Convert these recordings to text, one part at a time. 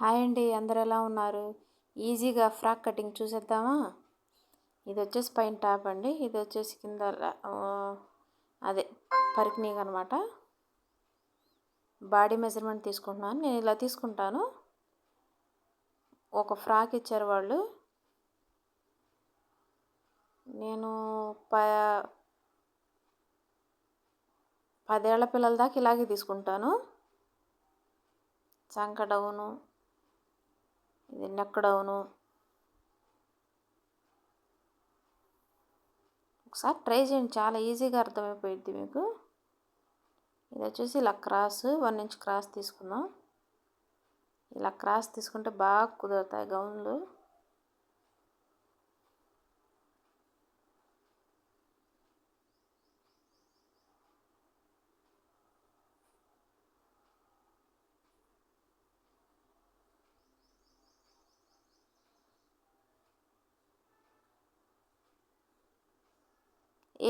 Hi అండి అందరు ఎలా ఉన్నారు? ఈజీగా ఫ్రాక్ కటింగ్ చూసేద్దామా? ఇది వచ్చేసి పైన టాప్ అండి ఇది వచ్చేసి కింద అదే పరికినీగా అనమాట బాడీ మెజర్మెంట్ తీసుకుంటున్నాను నేను ఇలా తీసుకుంటాను. ఒక ఫ్రాక్ ఇచ్చారు వాళ్ళు. నేను ప పదేళ్ళ పిల్లల దాకా ఇలాగే తీసుకుంటాను. చంక డౌను ఇది నెక్ డౌను ఒకసారి ట్రై చేయండి చాలా ఈజీగా అర్థమైపోయింది మీకు. ఇది వచ్చేసి ఇలా క్రాస్ వన్ ఇంచ్ క్రాస్ తీసుకుందాం. ఇలా క్రాస్ తీసుకుంటే బాగా కుదురుతాయి గౌన్లు.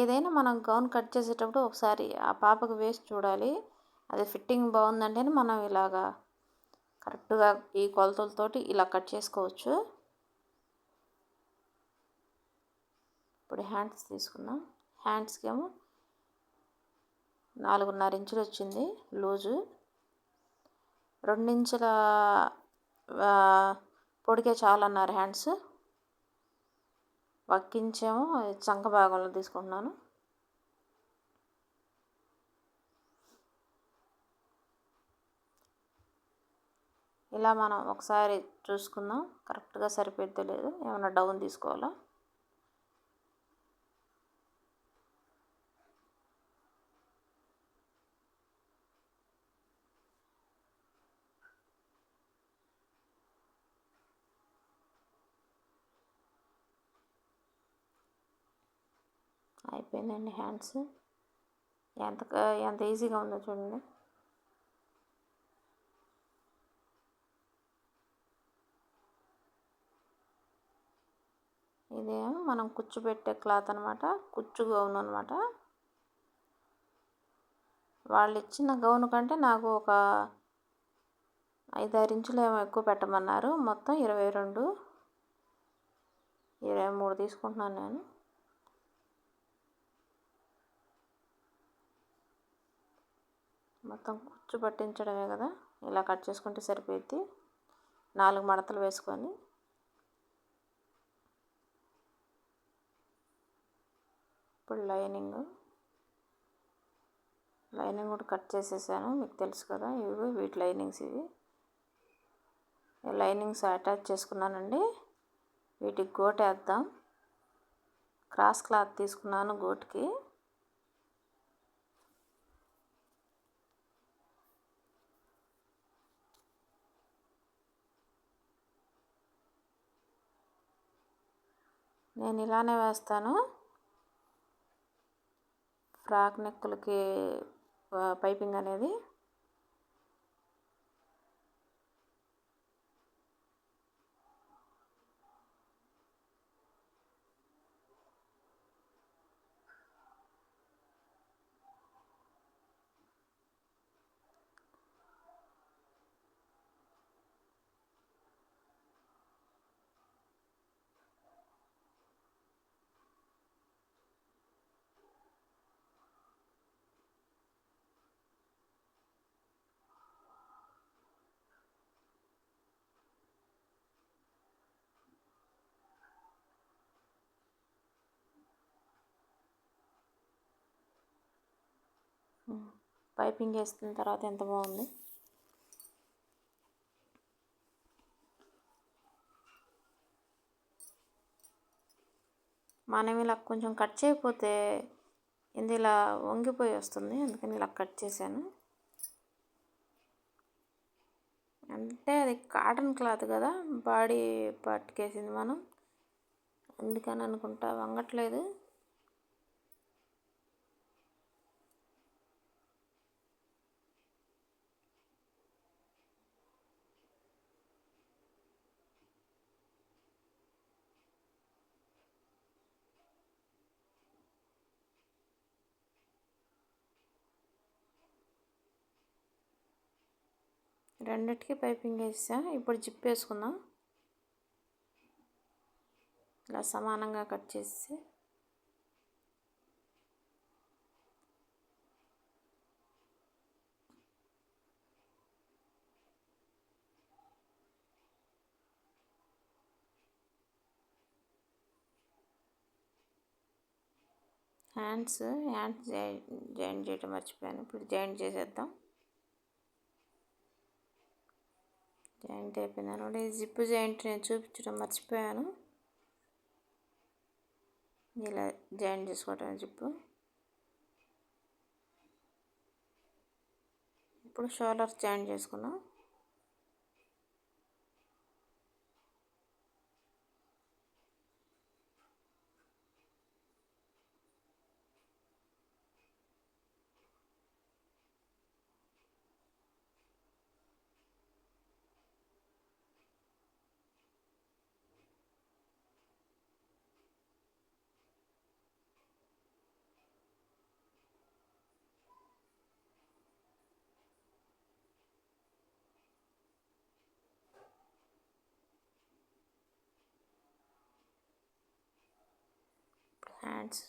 ఏదైనా మనం గౌన్ కట్ చేసేటప్పుడు ఒకసారి ఆ పాపకు వేసి చూడాలి. అది ఫిట్టింగ్ బాగుందంటేనే మనం ఇలాగా కరెక్ట్గా ఈ కొలతలతోటి ఇలా కట్ చేసుకోవచ్చు. ఇప్పుడు హ్యాండ్స్ తీసుకుందాం. హ్యాండ్స్కి ఏమో నాలుగున్నర ఇంచులు వచ్చింది లూజు. రెండించుల పొడికే చాలన్నారు హ్యాండ్స్ వక్కించేమో. చంక భాగంలో తీసుకుంటున్నాను. ఇలా మనం ఒకసారి చూసుకుందాం. కరెక్ట్గా సరిపోద్దో లేదు ఏమైనా డౌన్ తీసుకోవాలా? అయిపోయిందండి హ్యాండ్స్. ఎంత ఎంత ఈజీగా ఉందో చూడండి. ఇదేమో మనం కుచ్చు పెట్టే క్లాత్ అనమాట కుచ్చు గౌన్ అనమాట వాళ్ళు ఇచ్చిన గౌన్ కంటే నాకు ఒక ఐదారు ఇంచులు ఏమో ఎక్కువ పెట్టమన్నారు. మొత్తం ఇరవై రెండు ఇరవై మూడు తీసుకుంటున్నాను నేను. మొత్తం కుచ్చు పట్టించడమే కదా. ఇలా కట్ చేసుకుంటే సరిపోద్ది నాలుగు మడతలు వేసుకొని. ఇప్పుడు లైనింగ్. లైనింగ్ కూడా కట్ చేసేసాను. మీకు తెలుసు కదా ఇవి వీటి లైనింగ్స్ ఇవి. లైనింగ్స్ అటాచ్ చేసుకున్నానండి. వీటికి గోటేద్దాం క్రాస్ క్లాత్ తీసుకున్నాను గోటుకి. నేను ఇలానే వేస్తాను. ఫ్రాక్ నెక్కులకి పైపింగ్ అనేది పైపింగ్ వేసిన తర్వాత ఎంత బాగుంది? మనం ఇలా కొంచెం కట్ చేయకపోతే ఇది ఇలా వంగిపోయి వస్తుంది. అందుకని ఇలా కట్ చేశాను. అంటే అది కాటన్ క్లాత్ కదా బాడీ పట్టుకేసింది మనం. అందుకని అనుకుంటా వంగట్లేదు. రెండిటికి పైపింగ్ వేసా. ఇప్పుడు జిప్ వేసుకుందాం. ఇలా సమానంగా కట్ చేసి. హ్యాండ్స్ హ్యాండ్స్ జాయిన్ చేయటం మర్చిపోయాను. ఇప్పుడు జాయిన్ చేసేద్దాం. జాయింట్ అయిపోయింది. అనమాట జిప్ జాయింట్ నేను చూపించడం మర్చిపోయాను. ఇలా జాయింట్ చేసుకోవటం జిప్పు ఇప్పుడు షోలర్ జాయింట్ చేసుకున్నాం హ్యాండ్స్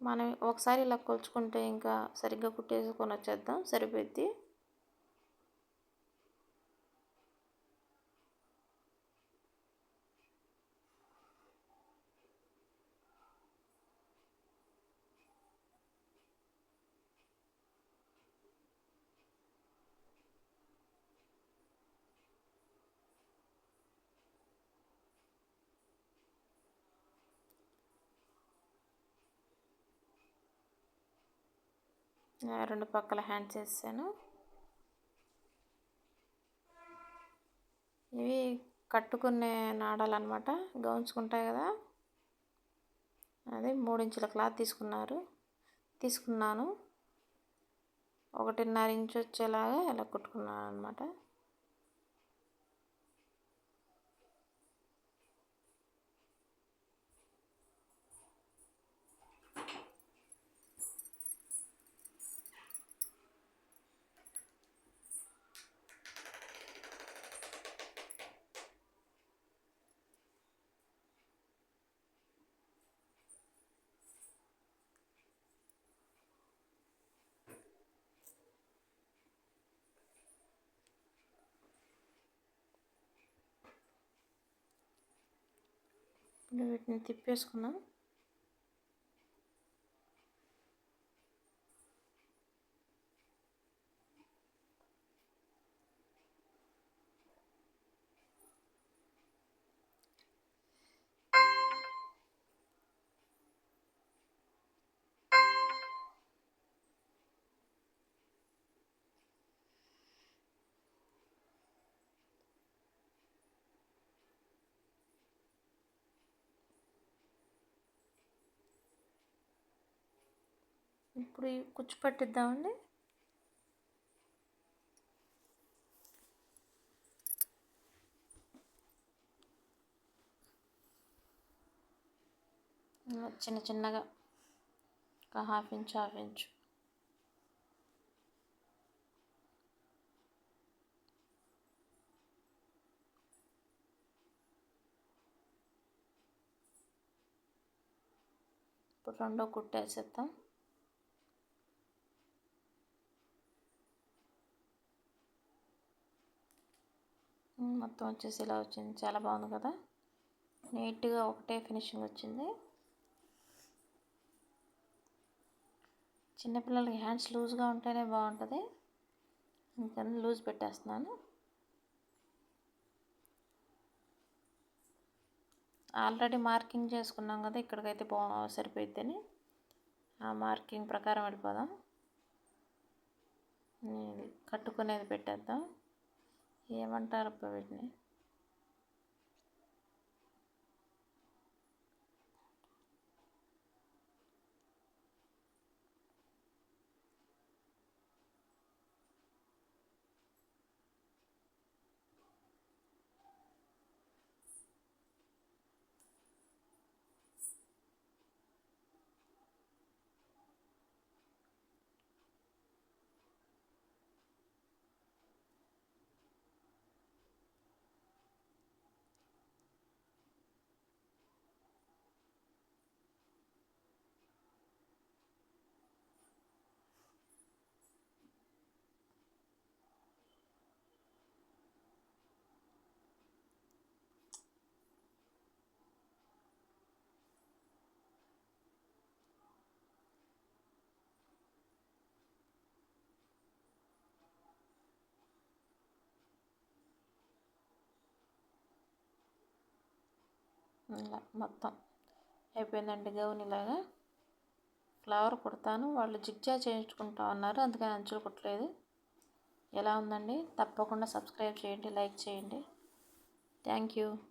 మనం ఒకసారి ఇలా కొలుచుకుంటే ఇంకా సరిగ్గా కుట్టేసుకొని వచ్చేద్దాం. సరిపోద్ది. రెండు పక్కల హ్యాండ్స్ వేసాను. ఇవి కట్టుకునే నాడాలు అనమాట గౌన్స్కుంటాయి కదా. అది మూడించుల క్లాత్ తీసుకున్నారు. తీసుకున్నాను. ఒకటిన్నర ఇంచు వచ్చేలాగా ఇలా కుట్టుకున్నాను అనమాట ఇప్పుడు వీటిని తిప్పేసుకున్నాం. ఇప్పుడు కుచ్చు పట్టిద్దామండి. చిన్న చిన్నగా ఒక హాఫ్ ఇంచ్ హాఫ్ ఇంచ్. ఇప్పుడు రెండో కుట్టేసేద్దాం మొత్తం వచ్చేసి ఇలా వచ్చింది. చాలా బాగుంది కదా? నీట్గా ఒకటే ఫినిషింగ్ వచ్చింది. చిన్నపిల్లలకి హ్యాండ్స్ లూజ్గా ఉంటేనే బాగుంటుంది. ఇంకా లూజ్ పెట్టేస్తున్నాను. ఆల్రెడీ మార్కింగ్ చేసుకున్నాం కదా ఇక్కడికైతే బా సరిపోయిద్దని. ఆ మార్కింగ్ ప్రకారం వెళ్ళిపోదాం. కట్టుకునేది పెట్టేద్దాం. ఏమంటారు వీటిని? ఇలా మొత్తం. అయిపోయిందండి గౌన్ ఇలాగా. ఫ్లవర్ కుడతాను. వాళ్ళు జిగ్జా చేయించుకుంటా ఉన్నారు. అందుకని అంచులు కుట్టలేదు. ఎలా ఉందండి? తప్పకుండా సబ్స్క్రైబ్ చేయండి. లైక్ చేయండి. Thank you.